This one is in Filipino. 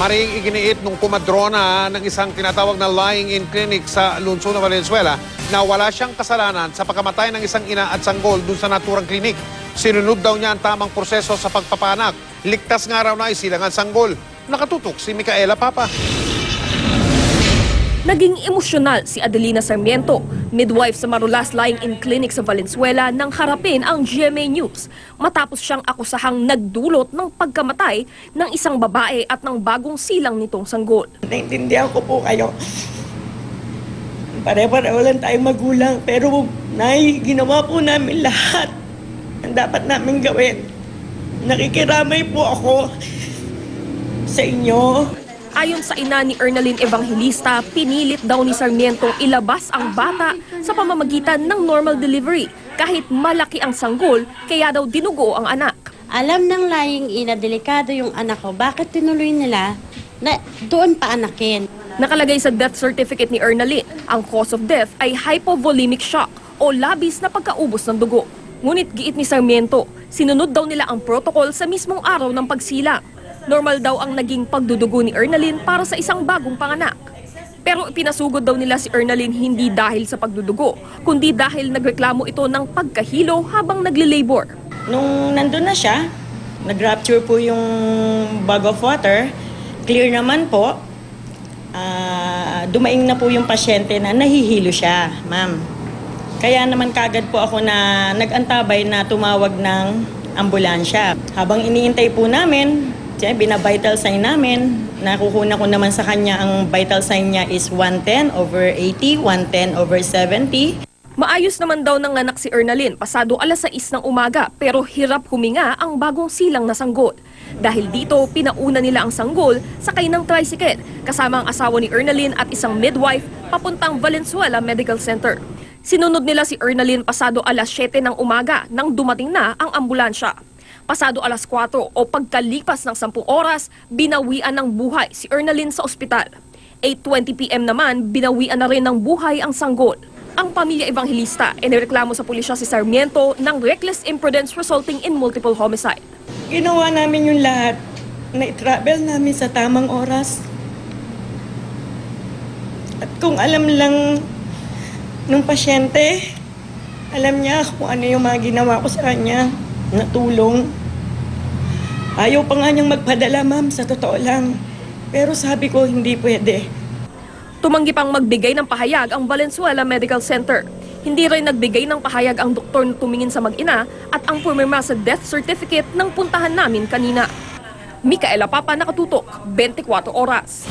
Maring iginiit nung kumadrona ng isang tinatawag na lying-in clinic sa Lungsod na Valenzuela na wala siyang kasalanan sa pagkamatay ng isang ina at sanggol dun sa naturang klinik. Sinunod daw niya ang tamang proseso sa pagpapanak. Ligtas nga raw na isilang ang sanggol. Nakatutok si Micaela Papa. Naging emosyonal si Adelina Sarmiento, midwife sa Marulas Lying-in Clinic sa Valenzuela nang harapin ang GMA News matapos siyang akusahang nagdulot ng pagkamatay ng isang babae at ng bagong silang nitong sanggol. Naintindihan ko po kayo. Pare-pareho lang tayong magulang, pero nay, ginawa po namin lahat ang dapat namin gawin. Nakikiramay po ako sa inyo. Ayon sa ina ni Ernalyn Evangelista, pinilit daw ni Sarmiento ilabas ang bata sa pamamagitan ng normal delivery kahit malaki ang sanggol kaya daw dinugo ang anak. Alam ng lying ina, delikado yung anak ko. Bakit tinuloy nila na doon pa anakin? Nakalagay sa death certificate ni Ernalyn, ang cause of death ay hypovolemic shock o labis na pagkaubos ng dugo. Ngunit giit ni Sarmiento, sinunod daw nila ang protocol sa mismong araw ng pagsilang. Normal daw ang naging pagdudugo ni Ernalyn para sa isang bagong panganak. Pero ipinasugod daw nila si Ernalyn hindi dahil sa pagdudugo, kundi dahil nagreklamo ito ng pagkahilo habang nagle-labor. Nung nandun na siya, nag-rapture po yung bag of water, clear naman po, ah, dumaing na po yung pasyente na nahihilo siya, ma'am. Kaya naman kagad po ako na nag-antabay na tumawag ng ambulansya. Habang iniintay po namin, siya, bina-vital sign namin, nakukuha ko naman sa kanya ang vital sign niya is 110 over 80, 110 over 70. Maayos naman daw ng anak si Ernalyn pasado alas 6 ng umaga pero hirap huminga ang bagong silang na sanggol. Dahil dito, pinauna nila ang sanggol sakay ng tricycle kasama ang asawa ni Ernalyn at isang midwife papuntang Valenzuela Medical Center. Sinunod nila si Ernalyn pasado alas 7 ng umaga nang dumating na ang ambulansya. Pasado alas 4 o pagkalipas ng 10 oras, binawian ng buhay si Ernalyn sa ospital. 8.20pm naman, binawian na rin ng buhay ang sanggol. Ang pamilya evangelista inireklamo sa pulisya si Sarmiento ng reckless imprudence resulting in multiple homicide. Ginawa namin yung lahat na i-travel namin sa tamang oras. At kung alam lang nung pasyente, alam niya kung ano yung mga ginawa ko sa kanya na tulong. Ayaw pa nga niyang magpadala, ma'am, sa totoo lang. Pero sabi ko, hindi pwede. Tumanggi pang magbigay ng pahayag ang Valenzuela Medical Center. Hindi rin nagbigay ng pahayag ang doktor na tumingin sa mag-ina at ang pumirma sa death certificate ng puntahan namin kanina. Micaela Papa nakatutok, 24 oras.